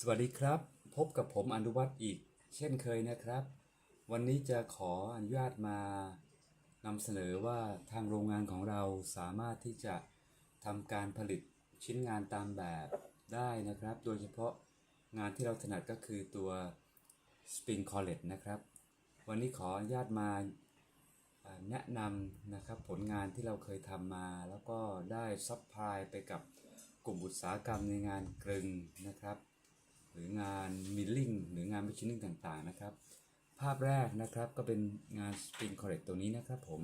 สวัสดีครับ พบกับผมอนุวัฒน์อีก เช่นเคยนะครับ วันนี้จะขออนุญาตมานำเสนอว่าทางโรงงานของเราสามารถที่จะทำการผลิตชิ้นงานตามแบบได้นะครับ โดยเฉพาะงานที่เราถนัดก็คือตัว Spring Collet นะครับ วันนี้ขออนุญาตมาอ่าแนะนำนะครับผลงานที่เราเคยทำมา แล้วก็ได้ซัพพลายไปกับกลุ่มอุตสาหกรรมในงานกลึงนะครับ หรืองานมิลลิ่งหรืองานมิชชิ่งต่างๆนะครับ ภาพแรกนะครับก็เป็นงาน Spring Collet ตัวนี้นะครับผม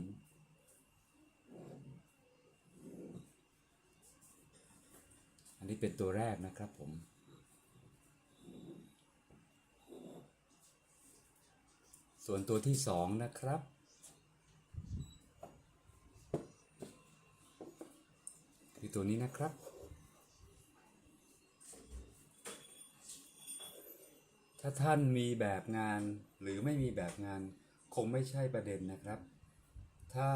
อันนี้เป็นตัวแรกนะครับผม ส่วนตัวที่สองนะครับ คือตัวนี้นะครับ ถ้าท่านมีแบบงานหรือไม่มีแบบงาน คงไม่ใช่ประเด็นนะครับ ถ้า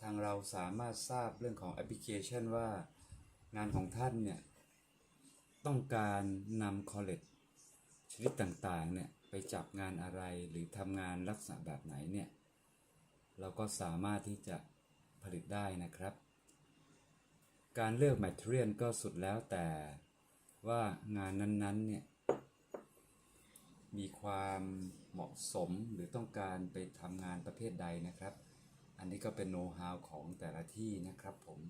ทางเราสามารถทราบเรื่องของแอปพลิเคชันว่างานของท่านเนี่ย ต้องการนำคอลเลจชนิดต่างๆเนี่ย ไปจับงานอะไรหรือทำงานลักษณะแบบไหนเนี่ย เราก็สามารถที่จะผลิตได้นะครับ การเลือกแมทเทียลก็สุดแล้วแต่ว่างานนั้นๆเนี่ย มีความเหมาะสมหรือต้องการไปทำงานประเภทใดนะครับ อันนี้ก็เป็นโน้ตฮาวของแต่ละที่นะครับผม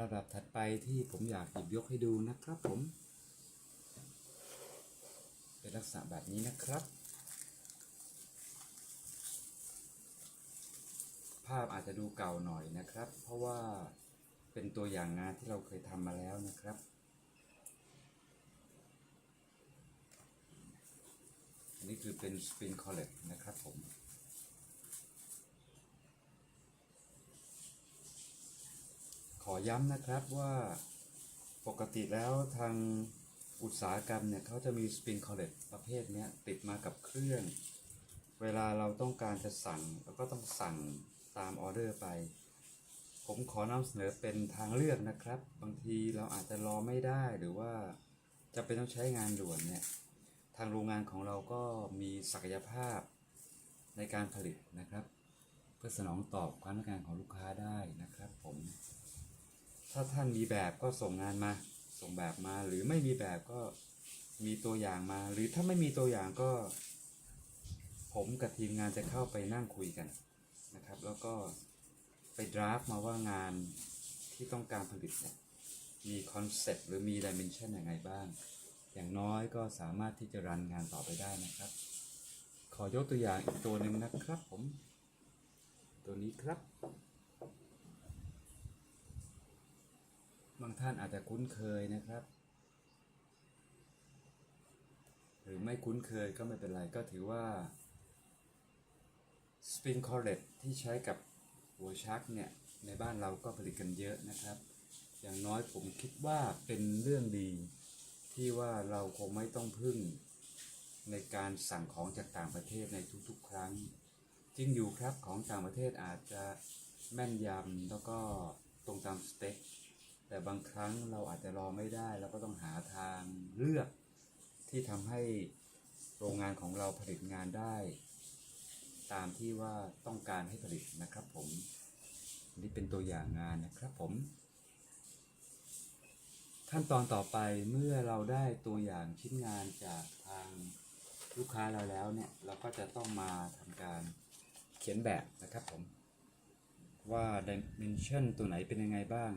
ระดับถัดไปที่ผมอยากหยิบยกให้ดูนะครับผม เป็นลักษณะแบบนี้นะครับ ภาพอาจจะดูเก่าหน่อยนะครับ เพราะว่าเป็นตัวอย่างงานที่เราเคยทำมาแล้วนะครับ นนี้คือเป็น Spin Collet นะครับผมขอย้ำนะครับว่าปกติแล้วทางอุตสาหกรรมเนี่ยเขาจะมี Spin Collet ประเภทนี้ติดมากับเครื่อง เวลาเราต้องการจะสั่งเราก็ต้องสั่งตามออเดอร์ไป ผมขอนำเสนอเป็นทางเลือกนะครับ บางทีเราอาจจะรอไม่ได้หรือว่าจะเป็นต้องใช้งานด่วนเนี่ย ทางโรงงานของเราก็มีศักยภาพในการผลิตนะครับ เพื่อสนองตอบความต้องการของลูกค้าได้นะครับผม ถ้าท่านมีแบบก็ส่งงานมา ส่งแบบมาหรือไม่มีแบบก็มีตัวอย่างมา หรือถ้าไม่มีตัวอย่างก็ ผมกับทีมงานจะเข้าไปนั่งคุยกันนะครับ แล้วก็ไปดราฟมาว่างานที่ต้องการผลิตเนี่ยมีคอนเซ็ปต์หรือมีดิเมนชันยังไงบ้าง อย่างน้อยก็สามารถที่จะรันงานต่อไปได้นะครับ ขอยกตัวอย่างอีกตัวหนึ่งนะครับผม ตัวนี้ครับ บางท่านอาจจะคุ้นเคยนะครับ หรือไม่คุ้นเคยก็ไม่เป็นไรก็ถือว่า Spin Collet ที่ใช้กับหัวชักเนี่ย ในบ้านเราก็ผลิตกันเยอะนะครับ อย่างน้อยผมคิดว่าเป็นเรื่องดี ที่ว่าเราคงไม่ต้องพึ่งในการสั่งของจากต่างประเทศในทุกๆ ครั้ง จริงอยู่ครับของต่างประเทศอาจจะแม่นยำแล้วก็ตรงตามสเปคแต่บางครั้งเราอาจจะรอไม่ได้เราก็ต้องหาทางเลือก ที่ทำให้โรงงานของเราผลิตงานได้ ตามที่ว่าต้องการให้ผลิตนะครับผมนี่เป็นตัวอย่างงานนะครับผม ขั้นตอนต่อไปเมื่อเราได้ตัวอย่างชิ้นงานจากทางลูกค้าเราแล้วเนี่ย เราก็จะต้องมาทำการเขียนแบบนะครับผมว่า dimension ตัวไหนเป็นยังไงบ้าง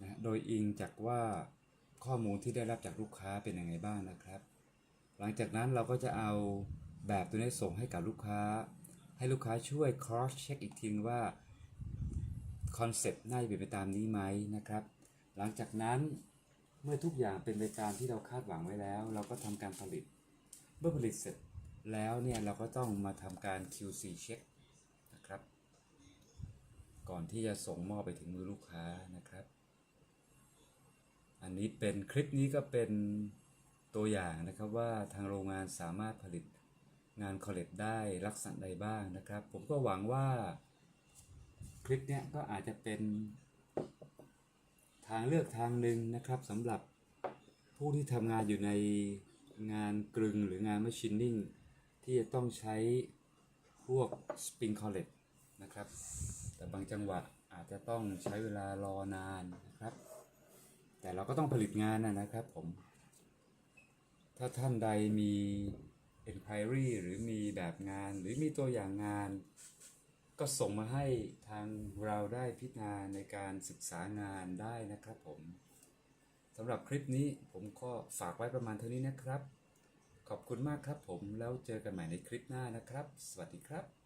นะโดยอิงจากว่าข้อมูลที่ได้รับจากลูกค้าเป็นยังไงบ้างนะครับ หลังจากนั้นเราก็จะเอาแบบตัวนี้ส่งให้กับลูกค้า ให้ลูกค้าช่วย cross check อีกทีว่าคอนเซปต์น่าจะเป็นไปตามนี้ไหมนะครับ หลังจากนั้นเมื่อทุกอย่างเป็นไปตามที่เราคาดหวังไว้แล้ว เราก็ทำการผลิต เมื่อผลิตเสร็จแล้วเนี่ยเราก็ต้องมาทำการ QC เช็คนะครับ ก่อนที่จะส่งมอบไปถึงมือลูกค้านะครับ อันนี้เป็นคลิปนี้ก็เป็นตัวอย่างนะครับว่าทางโรงงานสามารถผลิตงานคอลเลตได้ลักษณะใดบ้างนะครับ ผมก็หวังว่าคลิปเนี้ยก็อาจจะเป็น ทางเลือกทางหนึ่งนะครับสำหรับผู้ที่ทำงานอยู่ในงานกลึงหรืองาน machining ที่จะต้องใช้พวก spring collet นะครับ แต่บางจังหวะอาจจะต้องใช้เวลารอนานนะครับ แต่เราก็ต้องผลิตงานนะนะครับผม ถ้าท่านใดมี enquiry หรือมีแบบงานหรือมีตัวอย่างงาน ก็ส่งมาให้ทางเราได้พิจารณาในการศึกษางานได้นะครับผมสำหรับคลิปนี้ผมก็ฝากไว้ประมาณเท่านี้นะครับ ขอบคุณมากครับผมแล้วเจอกันใหม่ในคลิปหน้านะครับ สวัสดีครับ